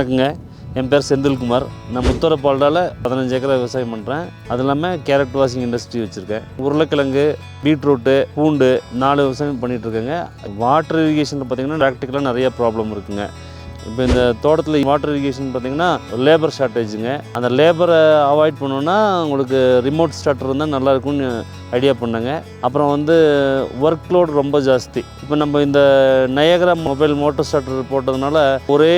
வணக்கங்க. என் பேர் செந்தில்குமார். நான் முத்தரப்பால்டால பதினஞ்சு ஏக்கரை விவசாயம் பண்ணுறேன் அது இல்லாமல் கேரட் வாஷிங் இண்டஸ்ட்ரி வச்சுருக்கேன். உருளைக்கிழங்கு பீட்ரூட்டு பூண்டு நாலு விவசாயம் பண்ணிகிட்ருக்கேங்க வாட்டர் இரிகேஷனில் பார்த்தீங்கன்னா ப்ராக்டிக்கலாக நிறைய ப்ராப்ளம் இருக்குங்க. இப்போ இந்த தோட்டத்தில் வாட்டர் இரிகேஷன் பார்த்தீங்கன்னா லேபர் ஷார்ட்டேஜுங்க அந்த லேபரை அவாய்ட் பண்ணோன்னா உங்களுக்கு ரிமோட் ஸ்டார்டர் இருந்தால் நல்லாயிருக்கும்னு ஐடியா பண்ணேங்க. அப்புறம் வந்து ஒர்க் லோட் ரொம்ப ஜாஸ்தி. இப்போ நம்ம இந்த நயகரா மொபைல் மோட்டர் ஸ்டார்டர் போட்டதுனால ஒரே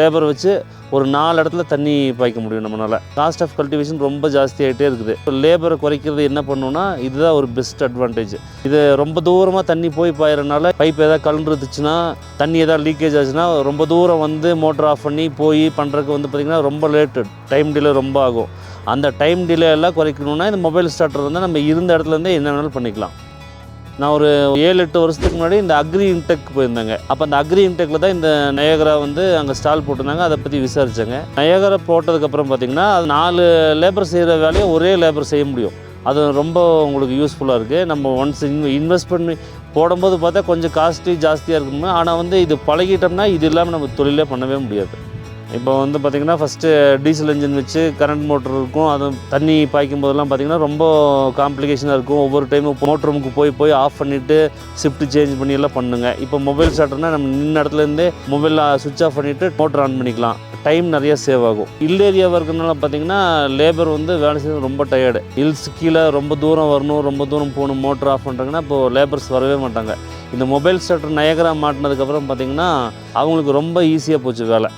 லேபர் வச்சு ஒரு நாலு இடத்துல தண்ணி பாய்க்க முடியும் நம்மளால் காஸ்ட் ஆஃப் கல்டிவேஷன் ரொம்ப ஜாஸ்தி ஆகிட்டே இருக்குது. இப்போ லேபரை குறைக்கிறது என்ன பண்ணணும்னா இதுதான் ஒரு பெஸ்ட் அட்வான்டேஜ் இது ரொம்ப தூரமாக தண்ணி போய் பாயறனால பைப் ஏதாவது கலந்துருச்சுன்னா தண்ணி ஏதாவது லீக்கேஜ் ஆச்சுன்னா ரொம்ப தூரம் வந்து மோட்டர் ஆஃப் பண்ணி போய் பண்ணுறதுக்கு வந்து பார்த்திங்கன்னா ரொம்ப லேட்டு டைம் டிலே ரொம்ப ஆகும். அந்த டைம் டிலே எல்லாம் குறைக்கணும்னா இந்த மொபைல் ஸ்டார்டர் வந்து நம்ம இருந்த இடத்துல இருந்தே என்ன வேணாலும் பண்ணிக்கலாம். நான் ஒரு ஏழு எட்டு வருஷத்துக்கு முன்னாடி இந்த அக்ரி இன்டெக் போயிருந்தேங்க. அப்போ அந்த அக்ரி இன்டெக்கில் தான் இந்த நயகரா வந்து அங்கே ஸ்டால் போட்டிருந்தாங்க. அதை பற்றி விசாரித்தேங்க நயகரா போட்டதுக்கப்புறம் பார்த்தீங்கன்னா அது நாலு லேபர் செய்கிற வேலையை ஒரே லேபர் செய்ய முடியும். அது ரொம்ப உங்களுக்கு யூஸ்ஃபுல்லாக இருக்குது நம்ம ஒன்ஸ் இன்வெஸ்ட் பண்ணி போடும்போது பார்த்தா கொஞ்சம் காஸ்ட்லி ஜாஸ்தியாக இருக்குமே ஆனால் வந்து இது பழகிட்டோம்னா இது இல்லாமல் நம்ம தொழிலே பண்ணவே முடியாது. இப்போ வந்து பார்த்திங்கன்னா ஃபஸ்ட்டு டீசல் இன்ஜின் வச்சு கரண்ட் மோட்டர் இருக்கும். அது தண்ணி பாய்க்கும் போதெல்லாம் பார்த்திங்கன்னா ரொம்ப காம்ப்ளிகேஷனாக இருக்கும். ஒவ்வொரு டைமும் மோட்டர் ரூமுக்கு போய் போய் ஆஃப் பண்ணிவிட்டு ஷிஃப்ட் சேஞ்ச் பண்ணி எல்லாம் பண்ணுங்க. இப்போ மொபைல் ஸ்டார்டர்னால் நம்ம நின்ன இடத்துலேருந்தே மொபைலில் சுவிட்ச் ஆஃப் பண்ணிவிட்டு மோட்டர் ஆன் பண்ணிக்கலாம். டைம் நிறைய சேவ் ஆகும். ஹில் ஏரியாவாக இருக்கிறனால பார்த்தீங்கன்னா லேபர் வந்து வேலை செய்யறது ரொம்ப டயர்டு ஹில்ஸ் கீழே ரொம்ப தூரம் வரணும் ரொம்ப தூரம் போகணும் மோட்டர் ஆஃப் பண்ணுறாங்கன்னா இப்போது லேபர்ஸ் வரவே மாட்டாங்க. இந்த மொபைல் ஸ்டார்டர் நயகரா மாட்டினதுக்கப்புறம் பார்த்தீங்கன்னா அவங்களுக்கு ரொம்ப ஈஸியாக போச்சு வேலை.